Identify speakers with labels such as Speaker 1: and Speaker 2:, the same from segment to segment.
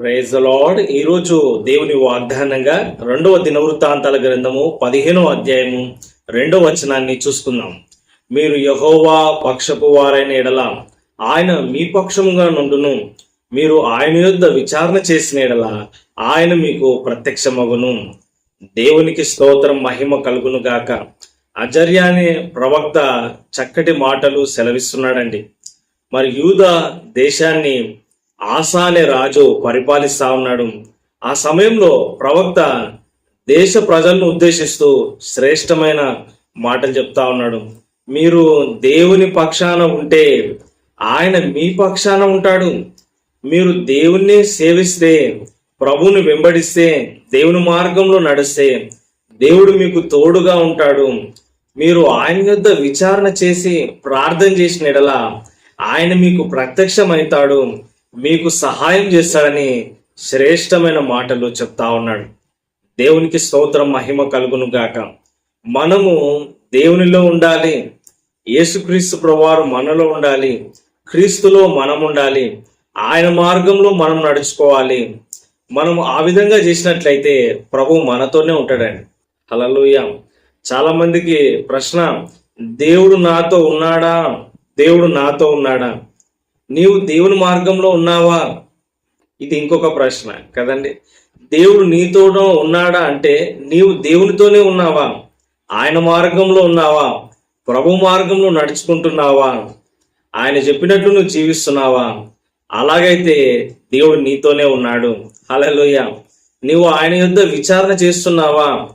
Speaker 1: Praise lord ఈరోజు దేవుని వాగ్దానంగా రెండవ దినవృత్తాంతాల గ్రంథము పదిహేనో అధ్యాయము రెండవ వచనాన్ని చూసుకుందాం. మీరు యహోవా పక్షపు వారైన ఎడల ఆయన మీ పక్షముగా నుండును. మీరు ఆయన యొద్ద విచారణ చేసిన ఎడల ఆయన మీకు ప్రత్యక్షమగును. దేవునికి స్తోత్రం మహిమ కలుగును గాక. అజర్య అనే ప్రవక్త చక్కటి మాటలు సెలవిస్తున్నాడండి. మరి యూద దేశాన్ని ఆసా అనే రాజు పరిపాలిస్తా ఉన్నాడు. ఆ సమయంలో ప్రవక్త దేశ ప్రజలను ఉద్దేశిస్తూ శ్రేష్టమైన మాటలు చెప్తా ఉన్నాడు. మీరు దేవుని పక్షాన ఉంటే ఆయన మీ పక్షాన ఉంటాడు. మీరు దేవుణ్ణి సేవిస్తే ప్రభువుని వెంబడిస్తే దేవుని మార్గంలో నడిస్తే దేవుడు మీకు తోడుగా ఉంటాడు. మీరు ఆయన యొద్ద విచారణ చేసి ప్రార్థన చేసిన ఎడల ఆయన మీకు ప్రత్యక్షమవుతాడు. మీకు సహాయం చేస్తాడని శ్రేష్టమైన మాటలు చెప్తా ఉన్నాడు. దేవునికి స్తోత్రం మహిమ కలుగును గాక. మనము దేవునిలో ఉండాలి. యేసుక్రీస్తు ప్రభువారు మనలో ఉండాలి. క్రీస్తులో మనం ఉండాలి. ఆయన మార్గంలో మనం నడుచుకోవాలి. మనం ఆ విధంగా చేసినట్లయితే ప్రభు మనతోనే ఉంటాడండి. హల్లెలూయా. చాలా మందికి ప్రశ్న దేవుడు నాతో ఉన్నాడా? దేవుడు నాతో ఉన్నాడా? నీవు దేవుని మార్గంలో ఉన్నావా? ఇది ఇంకొక ప్రశ్న కదండి. దేవుడు నీతోనో ఉన్నాడా అంటే నీవు దేవునితోనే ఉన్నావా? ఆయన మార్గంలో ఉన్నావా? ప్రభు మార్గంలో నడుచుకుంటున్నావా? ఆయన చెప్పినట్లు నువ్వు జీవిస్తున్నావా? అలాగైతే దేవుడు నీతోనే ఉన్నాడు. హలలోయ నీవు ఆయన యొద్ విచారణ చేస్తున్నావా?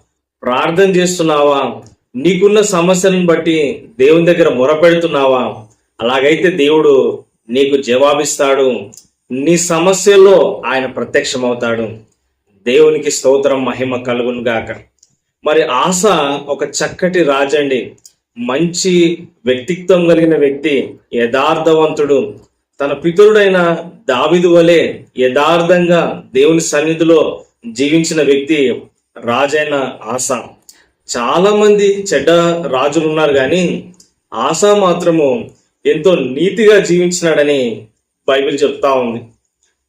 Speaker 1: ప్రార్థన చేస్తున్నావా? నీకున్న సమస్యలను బట్టి దేవుని దగ్గర మొరపెడుతున్నావా? అలాగైతే దేవుడు నీకు జవాబిస్తాడు. నీ సమస్యల్లో ఆయన ప్రత్యక్షమవుతాడు. దేవునికి స్తోత్రం మహిమ కలుగును గాక. మరి ఆశ ఒక చక్కటి రాజండి. మంచి వ్యక్తిత్వం కలిగిన వ్యక్తి యథార్థవంతుడు. తన పితరుడైన దావిదు వలె యథార్థంగా దేవుని సన్నిధిలో జీవించిన వ్యక్తి రాజైన ఆశ చాలా మంది చెడ్డ రాజులు ఉన్నారు కానీ ఆశ మాత్రము ఎంతో నీతిగా జీవించినాడని బైబిల్ చెప్తా ఉంది.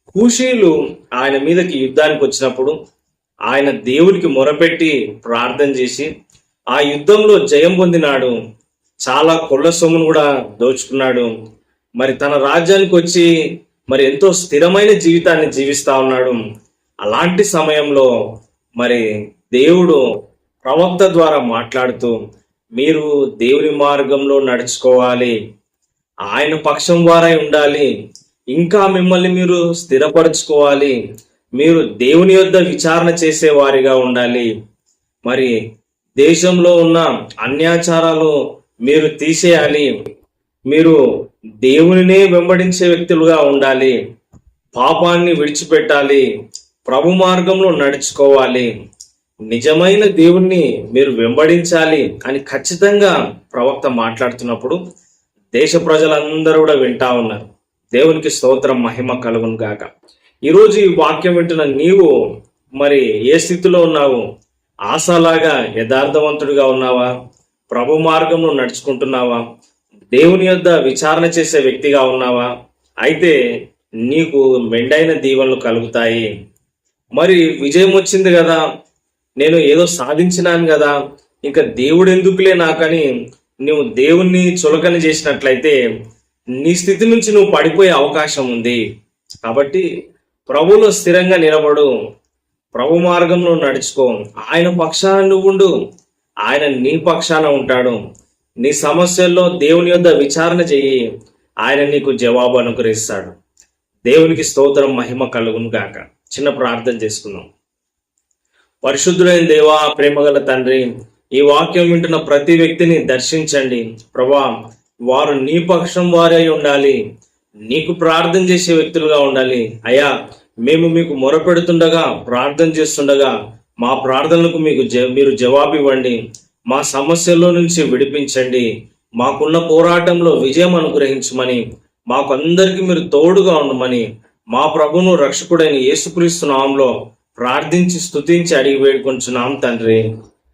Speaker 1: కూషీలు ఆయన మీదకి యుద్ధానికి వచ్చినప్పుడు ఆయన దేవుడికి మొరపెట్టి ప్రార్థన చేసి ఆ యుద్ధంలో జయం పొందినాడు. చాలా కొల్ల సొమ్మును కూడా దోచుకున్నాడు. మరి తన రాజ్యానికి వచ్చి మరి ఎంతో స్థిరమైన జీవితాన్ని జీవిస్తా ఉన్నాడు. అలాంటి సమయంలో మరి దేవుడు ప్రవక్త ద్వారా మాట్లాడుతూ మీరు దేవుని మార్గంలో నడుచుకోవాలి. ఆయన పక్షం వారై ఉండాలి. ఇంకా మిమ్మల్ని మీరు స్థిరపరచుకోవాలి. మీరు దేవుని యొద్ద విచారణ చేసే వారిగా ఉండాలి. మరి దేశంలో ఉన్న అన్యాచారాలు మీరు తీసేయాలి. మీరు దేవునినే వెంబడించే వ్యక్తులుగా ఉండాలి. పాపాన్ని విడిచిపెట్టాలి. ప్రభు మార్గంలో నడుచుకోవాలి. నిజమైన దేవుణ్ణి మీరు వెంబడించాలి అని ఖచ్చితంగా ప్రవక్త మాట్లాడుతున్నప్పుడు దేశ ప్రజలందరూ కూడా వింటా ఉన్నారు. దేవునికి స్తోత్రం మహిమ కలుగును గాక. ఈరోజు ఈ వాక్యం వింటున్న నీవు మరి ఏ స్థితిలో ఉన్నావు? ఆశలాగా యథార్థవంతుడిగా ఉన్నావా? ప్రభు మార్గంలో నడుచుకుంటున్నావా? దేవుని యొద్ద విచారణ చేసే వ్యక్తిగా ఉన్నావా? అయితే నీకు మెండైన దీవెనలు కలుగుతాయి. మరి విజయం వచ్చింది కదా. నేను ఏదో సాధించినాను కదా. ఇంకా దేవుడు ఎందుకులే నాకని నువ్వు దేవుణ్ణి చులకన చేసినట్లయితే నీ స్థితి నుంచి నువ్వు పడిపోయే అవకాశం ఉంది. కాబట్టి ప్రభులో స్థిరంగా నిలబడు. ప్రభు మార్గంలో నడుచుకో. ఆయన పక్షాన నువ్వు ఉండు. ఆయన నీ పక్షాన ఉంటాడు. నీ సమస్యల్లో దేవుని యొద్ద విచారణ చెయ్యి. ఆయన నీకు జవాబు అనుగ్రహిస్తాడు. దేవునికి స్తోత్రం మహిమ కలుగును గాక. చిన్న ప్రార్థన చేసుకుందాం. పరిశుద్ధుడైన దేవా ప్రేమగల తండ్రి ఈ వాక్యం వింటున్న ప్రతి వ్యక్తిని దర్శించండి. ప్రభా వారు నీ పక్షం వారై ఉండాలి. నీకు ప్రార్థన చేసే వ్యక్తులుగా ఉండాలి. అయ్యా మేము మీకు మొరపెడుతుండగా ప్రార్థన చేస్తుండగా మా ప్రార్థనలకు మీకు జ- మీరు జవాబు ఇవ్వండి మా సమస్యల్లో నుంచి విడిపించండి. మాకున్న పోరాటంలో విజయం అనుగ్రహించమని మాకు అందరికీ మీరు తోడుగా ఉండమని మా ప్రభును రక్షకుడైన యేసుక్రీస్తు నామంలో ప్రార్థించి స్తుతించి అడిగి వేడుకొంచున్నాం తండ్రి.